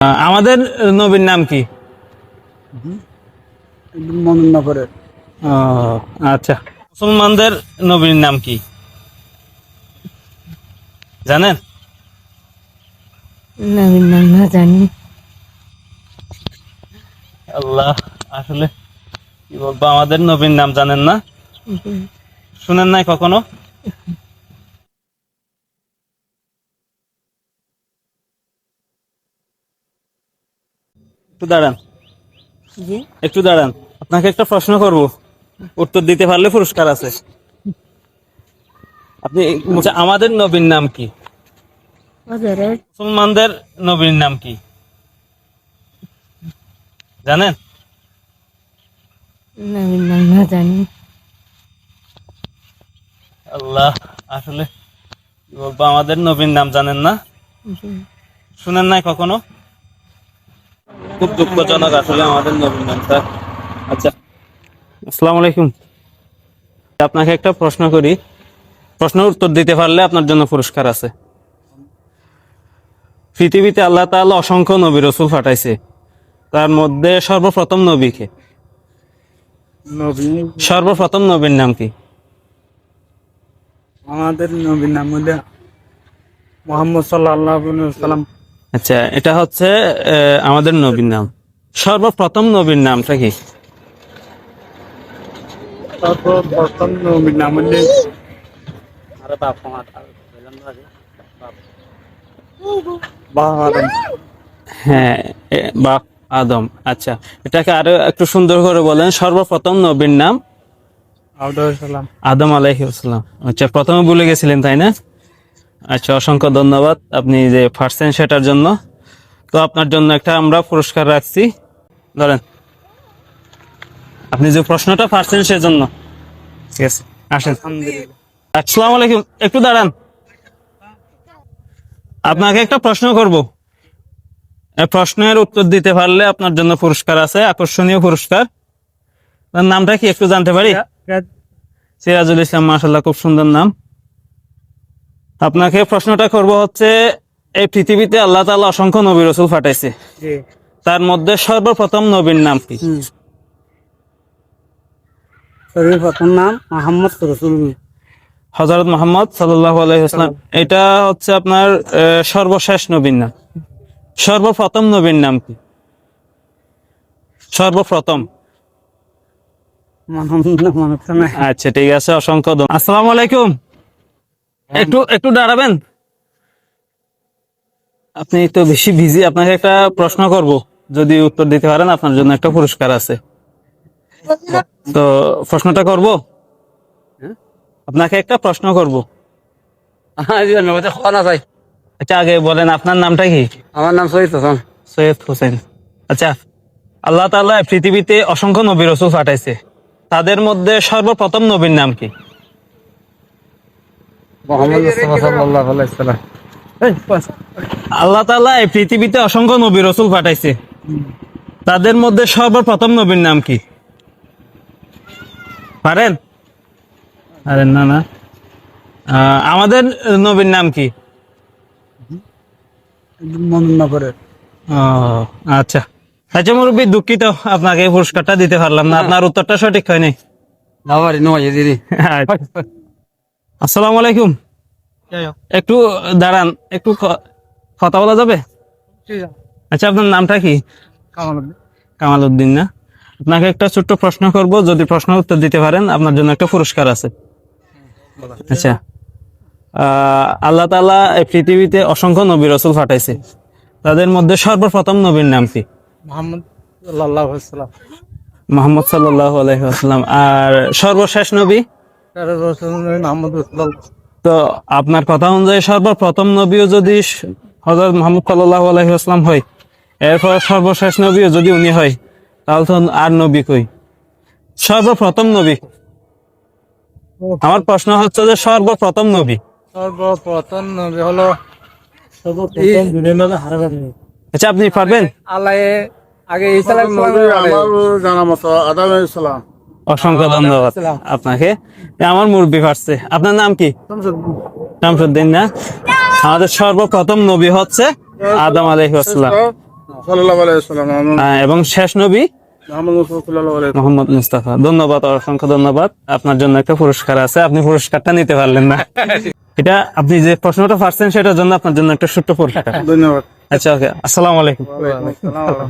আহ, আমাদের নবীর নাম কি? মনে ও, আচ্ছা। মুসলমানদের নবীর নাম কি? জানেন? নবীন নাম না জানি। আল্লাহ আসলে কি বলব আমাদের নবীর নাম জানেন না। শুনেন নাই কখনো? একটু দাঁড়ান। জি। একটু দাঁড়ান। আপনাকে একটা প্রশ্ন করব। উত্তর দিতে পারলে পুরস্কার আছে। আপনি আমাদের নবীর নাম কি? মুসলমানদের নবীর নাম কি? জানেন? নবীন নাম না জানি। আল্লাহ আসলে বলব আমাদের নবীর নাম জানেন না। শুনেন নাই কখনো? খুব দুঃখজনক আসলে আমাদের নবীর নামটা আচ্ছা। আসসালামু আলাইকুম। আপনাকে একটা প্রশ্ন করি। প্রশ্নের উত্তর দিতে পারলে আপনার জন্য পুরস্কার আছে। পৃথিবীতে আল্লাহ তাআলা অসংখ্য নবী রসুল পাঠাইছে। তার মধ্যে সর্বপ্রথম নবীকে নবী? সর্বপ্রথম নবীর নাম কি? আমাদের নবীর নাম হলে মোহাম্মদ সাল্লাহ সাল্লাম আচ্ছা এটা হচ্ছে আমাদের নবীর নাম। সর্বপ্রথম নবীর নামটা কি? তারপর নবীর নাম হলে হ্যাঁ বাপ আদম। আচ্ছা এটাকে আরও একটু সুন্দর করে বলেন সর্বপ্রথম নবীর নাম আদম আলাইহিসাল্লাম আচ্ছা প্রথমে ভুলে গেছিলেন তাই না? আচ্ছা অসংখ্য ধন্যবাদ আপনি যে পারছেন সেটার জন্য। তো আপনার জন্য একটা আমরা পুরস্কার রাখছি। ধরেন আপনি যে প্রশ্নটা পারছেন সেজন্য। ঠিক আছে আসেন। আসসালামু আলাইকুম একটু দাঁড়ান। আপনাকে একটা প্রশ্ন করব। এই প্রশ্নের উত্তর দিতে পারলে আপনার জন্য পুরস্কার আছে আকর্ষণীয় পুরস্কার। নামটা কি একটু জানতে পারি? সিরাজুল ইসলাম মাসাল্লাহ খুব সুন্দর নাম। আপনাকে প্রশ্নটা করব হচ্ছে এই পৃথিবীতে আল্লাহ তাআলা অসংখ্য নবী রসুল জি। তার মধ্যে সর্বপ্রথম নবীর নাম কি? শরীর প্রথম নাম মোহাম্মদ রসুল হজরত মোহাম্মদ সাল্লাহ আলাইসালাম এটা হচ্ছে আপনার সর্বশেষ নবীর নাম। সর্বপ্রথম নবীর নাম কি? সর্বপ্রথম। আচ্ছা ঠিক আছে অসংখ্য আসসালামু আলাইকুম। একটু একটু দাঁড়াবেন। আপনি তো বেশি বিজি আপনাকে একটা প্রশ্ন করব। যদি উত্তর দিতে পারেন আপনার জন্য একটা পুরস্কার আছে। তো প্রশ্নটা করব? আপনাকে একটা প্রশ্ন করব। আচ্ছা আগে বলেন আপনার নামটা কি? আমার নাম সহিত হাসান। সৈয়দ হোসেন। আচ্ছা আল্লাহ তাআলা পৃথিবীতে অসংখ্য নবী রসুল পাঠাইছে। তাদের মধ্যে সর্বপ্রথম নবীর নাম কি? মোহাম্মদ মুস্তাফা সাল্লাল্লাহু আলাইহি সাল্লাম আল্লাহ তাআলা এই পৃথিবীতে অসংখ্য নবী রসুল পাঠাইছে। তাদের মধ্যে সর্বপ্রথম নবীর নাম কি? পারেন? আরে না না। আহ, আমাদের নবীর নাম কি? আচ্ছা। আচ্ছা মুরব্বী দুঃখিত আপনাকে পুরস্কারটা দিতে পারলাম না। আপনার উত্তরটা সঠিক হয়নি। নাবারি নয় দিদি। আসসালামু আলাইকুম। একটু দাঁড়ান একটু কথা বলা যাবে? আচ্ছা আপনার নামটা কি? কামাল উদ্দিন। না? আপনাকে একটা ছোট্ট প্রশ্ন করব যদি প্রশ্ন উত্তর দিতে পারেন আপনার জন্য একটা পুরস্কার আছে। আচ্ছা। আল্লাহ তাআলা এই পৃথিবীতে অসংখ্য নবী রসুল ফাটাইছে তাদের মধ্যে সর্বপ্রথম নবীর নাম কি? মোহাম্মদ মোহাম্মদ আলাইহি আর সর্বশেষ নবী? তো আপনার কথা অনুযায়ী সর্বপ্রথম নবীও যদি হজরত মোহাম্মদ সাল্লাহ আলহিহাস্লাম হয় এরপর সর্বশেষ নবীও যদি উনি হয় তাহলে তো আর নবী কই? সর্বপ্রথম নবী। আমার প্রশ্ন হচ্ছে যে সর্বপ্রথম নবী। সর্বপ্রথম নবী হলো আচ্ছা আপনি পারবেন? আল্লাহ আগে আমার জানা মতো আদাম ইসলাম অসংখ্য ধন্যবাদ আপনাকে। আমার মুরব্বী পারছে আপনার নাম কি? শামসুদ্দিন না? আমাদের সর্বপ্রথম নবী হচ্ছে আদম আলহিহাস্লাম সাল্লাল্লাহু আলাইহি ওয়াসাল্লাম আহ, এবং শেষ নবী মুহাম্মদ মুস্তাফা। ধন্যবাদ অসংখ্য ধন্যবাদ। আপনার জন্য একটা পুরস্কার আছে আপনি পুরস্কারটা নিতে পারলেন না। এটা আপনি যে প্রশ্নটা পারছেন সেটার জন্য আপনার জন্য একটা ছোট্ট পুরস্কার। ধন্যবাদ। আচ্ছা ওকে আসসালামু আলাইকুম। আসসালাম।